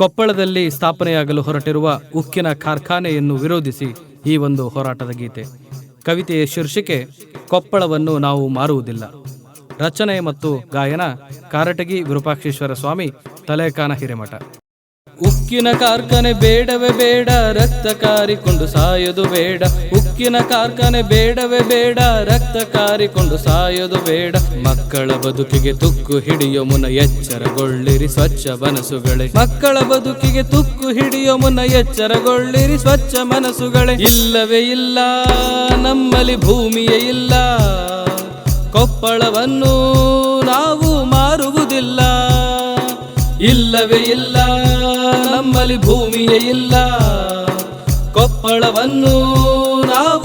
ಕೊಪ್ಪಳದಲ್ಲಿ ಸ್ಥಾಪನೆಯಾಗಲು ಹೊರಟಿರುವ ಉಕ್ಕಿನ ಕಾರ್ಖಾನೆಯನ್ನು ವಿರೋಧಿಸಿ ಈ ಒಂದು ಹೋರಾಟದ ಗೀತೆ. ಕವಿತೆಯ ಶೀರ್ಷಿಕೆ, ಕೊಪ್ಪಳವನ್ನು ನಾವು ಮಾರುವುದಿಲ್ಲ. ರಚನೆ ಮತ್ತು ಗಾಯನ, ಕಾರಟಗಿ ವಿರೂಪಾಕ್ಷೇಶ್ವರ ಸ್ವಾಮಿ, ತಲೆಕಾನ ಹಿರೇಮಠ. ಉಕ್ಕಿನ ಕಾರ್ಖಾನೆ ಬೇಡವೇ ಬೇಡ, ರಕ್ತ ಕಾರಿಕೊಂಡು ಸಾಯೋದು ಬೇಡ. ಉಕ್ಕಿನ ಕಾರ್ಖಾನೆ ಬೇಡವೇ ಬೇಡ, ರಕ್ತ ಕಾರಿಕೊಂಡು ಸಾಯೋದು ಬೇಡ. ಮಕ್ಕಳ ಬದುಕಿಗೆ ತುಕ್ಕು ಹಿಡಿಯೋ ಮುನ ಎಚ್ಚರಗೊಳ್ಳಿರಿ ಸ್ವಚ್ಛ ಮನಸ್ಸುಗಳೇ. ಮಕ್ಕಳ ಬದುಕಿಗೆ ತುಕ್ಕು ಹಿಡಿಯೋ ಮುನ ಎಚ್ಚರಗೊಳ್ಳಿರಿ ಸ್ವಚ್ಛ ಮನಸ್ಸುಗಳೇ. ಇಲ್ಲವೇ ಇಲ್ಲ, ನಮ್ಮಲ್ಲಿ ಭೂಮಿಯೇ ಇಲ್ಲ. ಕೊಪ್ಪಳವನ್ನು ನಾವು ಮಾರುವುದಿಲ್ಲ. ಇಲ್ಲವೇ ಇಲ್ಲ. ನಮ್ಮಲ್ಲಿ ಭೂಮಿಯೇ ಇಲ್ಲ. ಕೊಪ್ಪಳವನ್ನು ನಾವು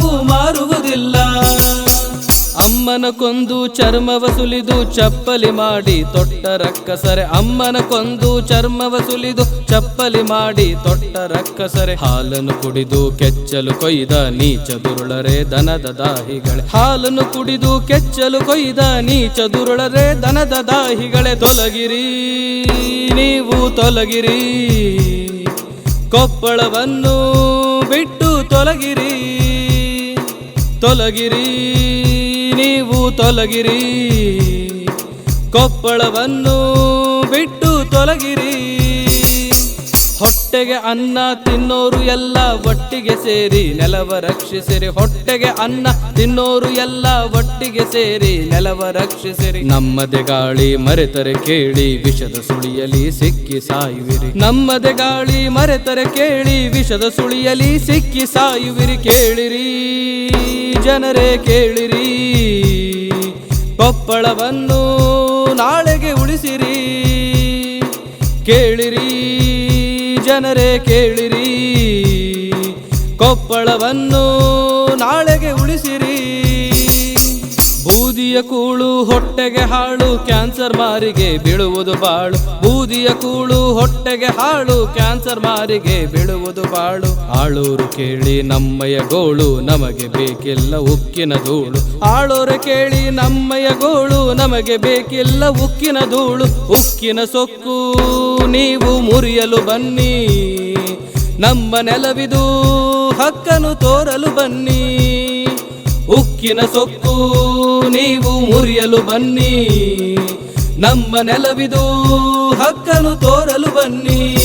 ಅಮ್ಮನ ಕೊಂದು ಚರ್ಮವ ಸುಲಿದು ಚಪ್ಪಲಿ ಮಾಡಿ ತೊಟ್ಟ ರಕ್ಕಸರೆ. ಅಮ್ಮನ ಕೊಂದು ಚರ್ಮವ ಸುಲಿದು ಚಪ್ಪಲಿ ಮಾಡಿ ತೊಟ್ಟ ರಕ್ಕಸರೆ. ಹಾಲನ್ನು ಕುಡಿದು ಕೆಚ್ಚಲು ಕೊಯ್ದ ನೀಚ ದುರುಳರೆ ದನದ ದಾಹಿಗಳೇ. ಹಾಲನ್ನು ಕುಡಿದು ಕೆಚ್ಚಲು ಕೊಯ್ದ ನೀಚ ದುರುಳರೆ ದನದ ದಾಹಿಗಳೇ. ತೊಲಗಿರಿ, ನೀವು ತೊಲಗಿರಿ, ಕೊಪ್ಪಳವನ್ನು ಬಿಟ್ಟು ತೊಲಗಿರಿ ತೊಲಗಿರಿ. ನೀವು ತೊಲಗಿರಿ. ಕೊಪ್ಪಳವನ್ನು ಬಿಟ್ಟು ತೊಲಗಿರಿ. ಹೊಟ್ಟೆಗೆ ಅನ್ನ ತಿನ್ನೋರು ಎಲ್ಲ ಒಟ್ಟಿಗೆ ಸೇರಿ ನೆಲವ ರಕ್ಷಿಸಿರಿ. ಹೊಟ್ಟೆಗೆ ಅನ್ನ ತಿನ್ನೋರು ಎಲ್ಲ ಒಟ್ಟಿಗೆ ಸೇರಿ ನೆಲವ ರಕ್ಷಿಸಿರಿ. ನಮ್ಮದೆ ಗಾಳಿ ಮರೆತರೆ ಕೇಳಿ ವಿಷದ ಸುಳಿಯಲಿ ಸಿಕ್ಕಿ ಸಾಯುವಿರಿ. ನಮ್ಮದೆ ಗಾಳಿ ಮರೆತರೆ ಕೇಳಿ ವಿಷದ ಸುಳಿಯಲಿ ಸಿಕ್ಕಿ ಸಾಯುವಿರಿ. ಕೇಳಿರಿ, ಜನರೇ ಕೇಳಿರಿ. ಕೊಪ್ಪಳವನ್ನು ನಾಳೆಗೆ ಉಳಿಸಿರಿ. ಕೇಳಿರಿ ಜನರೇ ಕೇಳಿರಿ. ಕೊಪ್ಪಳವನ್ನು ನಾಳೆಗೆ ಬೂದಿಯ ಕೂಳು ಹೊಟ್ಟೆಗೆ ಹಾಳು, ಕ್ಯಾನ್ಸರ್ ಮಾರಿಗೆ ಬೀಳುವುದು ಬಾಳು. ಬೂದಿಯ ಕೂಳು ಹೊಟ್ಟೆಗೆ ಹಾಳು, ಕ್ಯಾನ್ಸರ್ ಮಾರಿಗೆ ಬೀಳುವುದು ಬಾಳು. ಆಳೂರು ಕೇಳಿ ನಮ್ಮಯ ಗೋಳು, ನಮಗೆ ಬೇಕಿಲ್ಲ ಉಕ್ಕಿನ ಧೂಳು. ಆಳೂರು ಕೇಳಿ ನಮ್ಮಯ ಗೋಳು, ನಮಗೆ ಬೇಕಿಲ್ಲ ಉಕ್ಕಿನ ಧೂಳು. ಉಕ್ಕಿನ ಸೊಕ್ಕು ನೀವು ಮುರಿಯಲು ಬನ್ನಿ. ನಮ್ಮ ನೆಲವಿದು ಹಕ್ಕನು ತೋರಲು ಬನ್ನಿ. ಉಕ್ಕಿನ ಸೊಕ್ಕು ನೀವು ಮುರಿಯಲು ಬನ್ನಿ. ನಮ್ಮ ನೆಲವಿದು ಹಕ್ಕಲು ತೋರಲು ಬನ್ನಿ.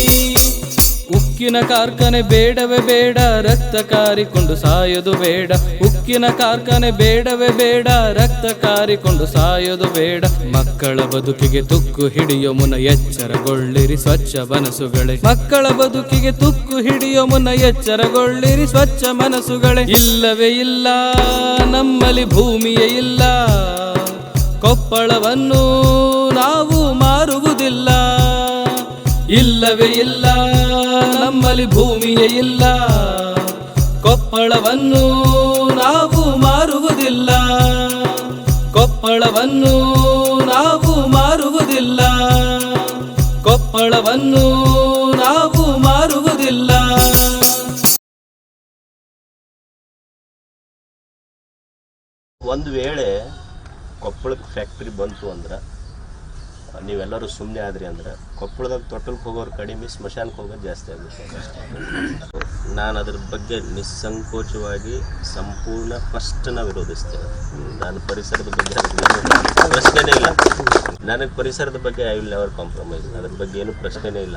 ಉಕ್ಕಿನ ಕಾರ್ಖಾನೆ ಬೇಡವೇ ಬೇಡ, ರಕ್ತ ಕಾರಿಕೊಂಡು ಸಾಯೋದು ಬೇಡ. ಉಕ್ಕಿನ ಕಾರ್ಖಾನೆ ಬೇಡವೇ ಬೇಡ, ರಕ್ತ ಕಾರಿಕೊಂಡು ಸಾಯೋದು ಬೇಡ. ಮಕ್ಕಳ ಬದುಕಿಗೆ ತುಕ್ಕು ಹಿಡಿಯೋ ಮುನ್ನ ಎಚ್ಚರಗೊಳ್ಳಿರಿ ಸ್ವಚ್ಛ ಮನಸ್ಸುಗಳೇ. ಮಕ್ಕಳ ಬದುಕಿಗೆ ತುಕ್ಕು ಹಿಡಿಯೋ ಮುನ್ನ ಎಚ್ಚರಗೊಳ್ಳಿರಿ ಸ್ವಚ್ಛ ಮನಸ್ಸುಗಳೇ. ಇಲ್ಲವೇ ಇಲ್ಲ, ನಮ್ಮಲ್ಲಿ ಭೂಮಿಯೇ ಇಲ್ಲ. ಕೊಪ್ಪಳವನ್ನು ನಾವು ಮಾರುವುದಿಲ್ಲ. ಇಲ್ಲವೇ ಇಲ್ಲ, ನಮ್ಮಲ್ಲಿ ಭೂಮಿಯೇ ಇಲ್ಲ. ಕೊಪ್ಪಳವನ್ನು ನಾವು ಮಾರುವುದಿಲ್ಲ. ಕೊಪ್ಪಳವನ್ನು ನಾವು ಮಾರುವುದಿಲ್ಲ. ಕೊಪ್ಪಳವನ್ನು ನಾವು ಮಾರುವುದಿಲ್ಲ. ಒಂದು ವೇಳೆ ಕೊಪ್ಪಳಕ್ಕೆ ಫ್ಯಾಕ್ಟ್ರಿ ಬಂತು ಅಂದ್ರೆ ನೀವೆಲ್ಲರೂ ಸುಮ್ಮನೆ ಆದ್ರಿ ಅಂದ್ರೆ ಕೊಪ್ಪಳದಾಗ ತೊಟ್ಟಲ್ಕ್ ಹೋಗೋರು ಕಡಿಮೆ ಸ್ಮಶಾನಕ್ಕೆ ಹೋಗೋದು ಜಾಸ್ತಿ ಆಗುತ್ತೆ ನಾನು ಅದ್ರ ಬಗ್ಗೆ ನಿಸ್ಸಂಕೋಚವಾಗಿ ಸಂಪೂರ್ಣ ಫಸ್ಟ್ ನಾವು ವಿರೋಧಿಸ್ತೇವೆ ನಾನು ಪರಿಸರದ ಬಗ್ಗೆ ಪ್ರಶ್ನೆನೇ ಇಲ್ಲ. ನನಗೆ ಪರಿಸರದ ಬಗ್ಗೆ ಐ ವಿಲ್ ನೆವರ್ ಕಾಂಪ್ರಮೈಸ್ ಅದ್ರ ಬಗ್ಗೆ ಏನು ಪ್ರಶ್ನೆನೇ ಇಲ್ಲ.